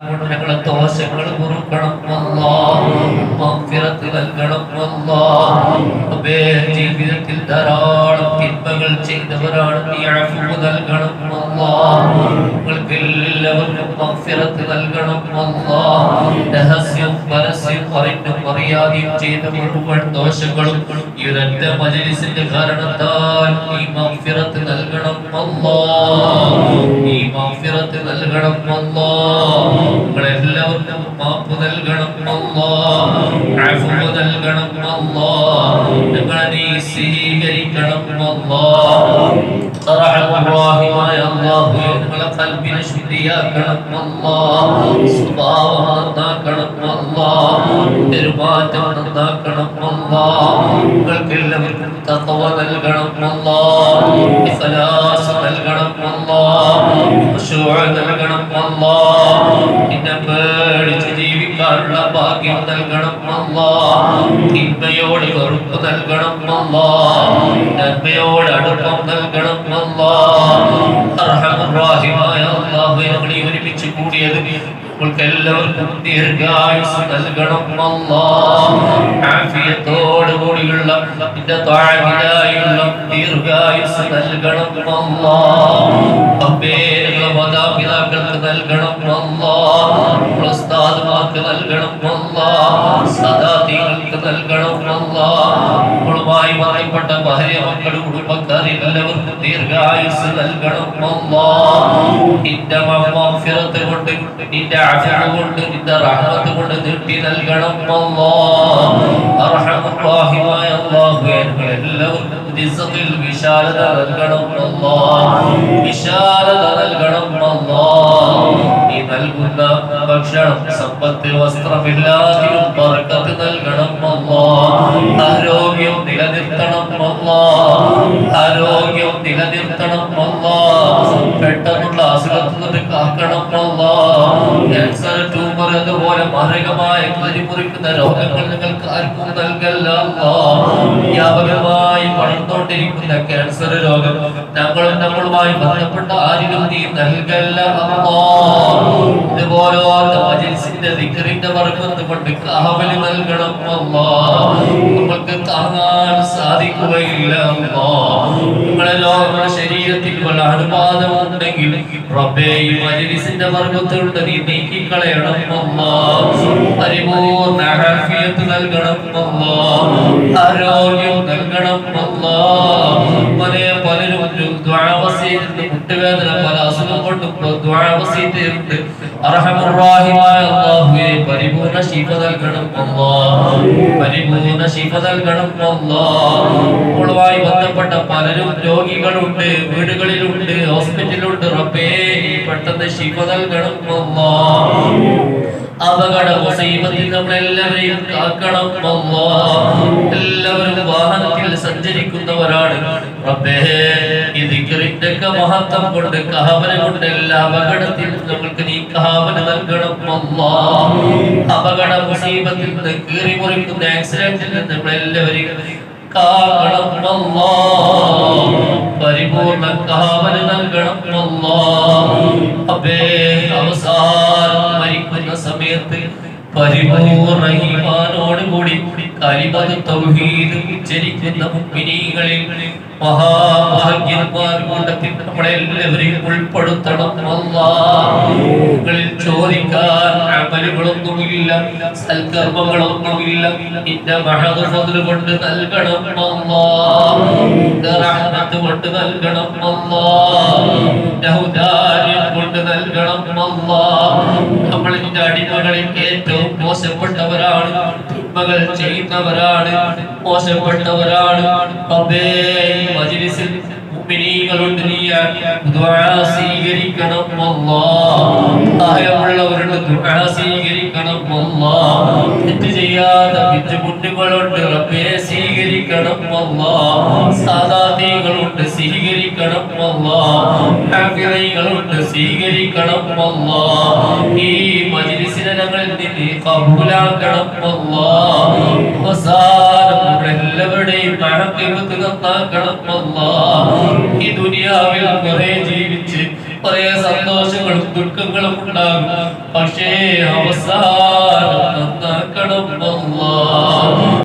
ഞങ്ങളെ ദോഷങ്ങൾ പൊറുക്കണം മഗ്ഫിറത്ത് നൽകണം ജീവിതത്തിൽ ധാരാളം തിന്മകൾ ചെയ്തവരാണ്. നീ അഫ്വ് നൽകണം. അല്ലാഹ് ഞങ്ങൾക്ക് എല്ലാവർക്കും മഗ്ഫിറത്ത് നൽകണം. അല്ലാഹ് രഹസ്യം പരസ്യം അറിഞ്ഞും അറിയാതെയും ചെയ്ത മുഴുവൻ ദോഷങ്ങളും ഈ ഒരൊറ്റ മജ്ലിസിന്റെ കാരണത്താൽ ഈ മഗ്ഫിറത്ത് നൽകണം. അല്ലാഹ് ഈ മഗ്ഫിറത്ത് നൽകണം. അല്ലാഹ് ഞങ്ങളെല്ലാവർക്കും മാപ്പ് നൽകണം. അല്ലാഹ് അഫ്വ് നൽകണം. അല്ലാഹ് ഞങ്ങളെ നീ സ്വീകരിക്കണം അല്ലാഹ് റഹ്മാനായ അല്ലാഹു ഖൽബിനെ ശുദ്ധിയാക്കണം. അല്ലാഹ് സ്വഭാവം നന്നാക്കണം പെരുമാറ്റം നന്നാക്കണം ഞങ്ങൾക്ക് തഖവ നൽകണം ഇഖ്ലാസ് നൽകണം നൽകണം നിന്നെ പേടിച്ച് ജീവിക്കാനുള്ള ഭാഗ്യം നൽകണം തിന്മയോട് വെറുപ്പ് നൽകണം നന്മയോട് അടുപ്പം നൽകണം ഞങ്ങളെ ഒരുമിച്ച് കൂടിയത് എല്ലാവർക്കും ദീർഘായുസ് നൽകണം ആഫിയത്തോടു കൂടിയുള്ള നിന്റെ താഴ്വിലായുള്ള ദീർഘായുസ് നൽകണം ഞങ്ങളെ മാതാപിതാക്കൾക്ക് നൽകണം അല്ലാഹ് ഉസ്താദുമാർക്ക് നൽകണം സദാതികൾക്ക് നൽകണം നമ്മളുമായി ബന്ധപ്പെട്ട ഭാര്യ മക്കൾ കുടുംബക്കാർ എല്ലാവർക്കും ദീർഘായുസ് നൽകണം നിന്റെ മഗ്ഫിറത്ത് കൊണ്ട് നിന്റെ അഫ്വ് കൊണ്ട് നിന്റെ റഹ്മത്ത് കൊണ്ട് നീട്ടി നൽകണം അർഹമുറാഹിമായ ഞങ്ങൾ എല്ലാവർക്കും റിസ്ഖിൽ വിശാലത നൽകണം അല്ലാഹ് വിശാലത നൽകണം അല്ലാഹ് നീ നൽകുന്ന ഭക്ഷണം സമ്പത്ത് വസ്ത്രമില്ലാതെയും പറക്കത്ത് നൽകണം അല്ലാഹ് ആരോഗ്യം നിലനിർത്തണം അല്ലാഹ് ആരോഗ്യം നിലനിർത്തണം അല്ലാഹ് പെട്ടെന്നുള്ള അസുഖത്തിൽ നിന്ന് കാക്കണം ക്യാൻസർ ട്യൂമർ അതുപോലെ മാരകമായ കരിമുറിക്കുന്ന രോഗങ്ങൾ നിങ്ങൾക്ക് ആർക്കും നൽകല്ല. വ്യാപകമായി വളർന്നുകൊണ്ടിരിക്കുന്ന ക്യാൻസർ രോഗം ഞങ്ങളും നമ്മളുമായി ബന്ധപ്പെട്ട ആരിലും നീ നൽകല്ല. ഇതുപോലത്തെ മജിൽസിന്റെ ദിക്റിന്റെ വർഗത്ത് കൊണ്ട് കാവലി നൽകണം. നമ്മൾക്ക് താങ്ങാൻ സാധിക്കുകയില്ല. നിങ്ങളെ ലോക ശരീരത്തിൽ വല്ല അനുപാതം ഉണ്ടെങ്കിൽ റബ്ബേ ഈ മജ്ലിസിന്റെ വർഗത്തിലുണ്ട് നീ നീക്കിക്കളയണം. അല്ലാഹ് പരിപൂർണ ആഫിയത്ത് നൽകണം ആരോഗ്യം നൽകണം പല പലരും അല്ലാഹുവേ പരിപൂർണ ശിഫ ബന്ധപ്പെട്ട പലരും രോഗികളുണ്ട് വീടുകളിലുണ്ട്. ഹോസ്പിറ്റലുണ്ട് റബ്ബേ. പെട്ടെന്ന് ശിഫ നൽകണം. അപകട മുസീബത്തിൽ നമ്മളെല്ലാവരെയും കാക്കണം. എല്ലാവരും വാഹനത്തിൽ സഞ്ചരിക്കുന്നവരാണ്. റബ്ബേ ഈ ദിക്റിന്റെ ഒക്കെ മഹത്വം കൊണ്ട് കഹവന കൊണ്ട് എല്ലാ അപകടത്തിൽ നമ്മൾക്ക് നീ കഹവന നൽകണം. അപകട മുസീബത്തിൽ നിന്ന് കീറി മുറിക്കുന്ന ആക്സിഡന്റിൽ നിന്ന് നമ്മളെല്ലാവരെയും കാക്കണം അല്ലാഹ് പരിപൂർണ കാവല നൽകണം അല്ലാഹ് അബേ മരിക്കുന്ന സമയത്ത് പരിപൂർണ ഈമാനോട് കൂടി കലിമത് തൗഹീദ് മഹാഭാഗ്യന്മാർ കൂട്ടത്തിൽ നമ്മളെല്ലാവരെയും ഉൾപ്പെടുത്തണം അമലുകളൊന്നുമില്ല സൽക്കർമ്മങ്ങളൊന്നുമില്ല നിന്റെ ഫദ്ല് കൊണ്ട് നൽകണം റഹ്മത്ത് കൊണ്ട് നൽകണം ഔദാര്യം കൊണ്ട് നൽകണം നമ്മൾ നിന്റെ അടിമകളിൽ ഏറ്റവും മോശപ്പെട്ടവരാണ്. മകൾ ചെയ്യുന്നവരാണ്. മോശപ്പെട്ടവരാണ്. മജ്ലിസിൽ സ്വീകരിക്കണം ആയമുള്ളവരുടെ ദുആ സ്വീകരിക്കണം. അല്ലാഹ് തെറ്റ് ചെയ്യാത്ത ബുദ്ധിമുട്ടുകളുണ്ട് റബ്ബേ സ്വീകരിക്കണം. അല്ലാഹ് സാദാതീകളുണ്ട് സ്വീകരിക്കണം. അല്ലാഹ് ഹാഫിളീകളുണ്ട് സ്വീകരിക്കണം. അല്ലാഹ് ഈ മജ്ലിസിനെ ഞങ്ങളിൽ നിന്ന് കബൂലാക്കണം. അല്ലാഹ് അവസാനം എല്ലാവരുടെയും ആക്കിബത്ത് നന്നാക്കണം. അല്ലാഹ് ഈ ദുനിയാവിൽ കുറെ കുറേ സന്തോഷങ്ങളും ദുഃഖങ്ങളും ഉണ്ടാകും. പക്ഷേ അവസാനം നന്നാക്കണം.